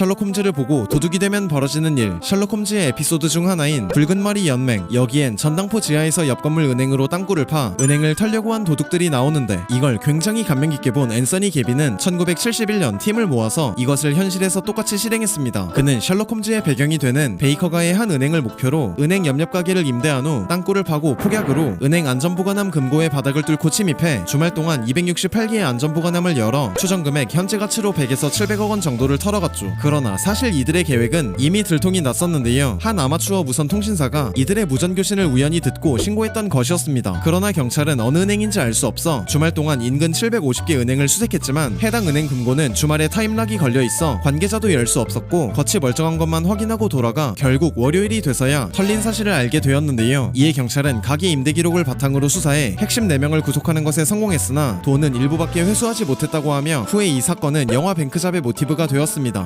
셜록 홈즈를 보고 도둑이 되면 벌어지는 일 셜록 홈즈의 에피소드 중 하나인 붉은 머리 연맹 여기엔 전당포 지하에서 옆 건물 은행으로 땅굴을 파 은행을 털려고 한 도둑들이 나오는데 이걸 굉장히 감명 깊게 본 앤서니 게비는 1971년 팀을 모아서 이것을 현실에서 똑같이 실행했습니다. 그는 셜록 홈즈의 배경이 되는 베이커가의 한 은행을 목표로 은행 옆옆 가게를 임대한 후 땅굴을 파고 폭약으로 은행 안전보관함 금고의 바닥을 뚫고 침입해 주말 동안 268개의 안전보관함을 열어 추정 금액 현재 가치로 100에서 700억 원 정도를 털어갔죠. 그러나 사실 이들의 계획은 이미 들통이 났었는데요. 한 아마추어 무선 통신사가 이들의 무전 교신을 우연히 듣고 신고했던 것이었습니다. 그러나 경찰은 어느 은행인지 알 수 없어 주말 동안 인근 750개 은행을 수색했지만 해당 은행 금고는 주말에 타임락이 걸려 있어 관계자도 열 수 없었고 겉이 멀쩡한 것만 확인하고 돌아가 결국 월요일이 돼서야 털린 사실을 알게 되었는데요. 이에 경찰은 가게 임대 기록을 바탕으로 수사해 핵심 4명을 구속하는 것에 성공했으나 돈은 일부밖에 회수하지 못했다고 하며 후에 이 사건은 영화 뱅크잡의 모티브가 되었습니다.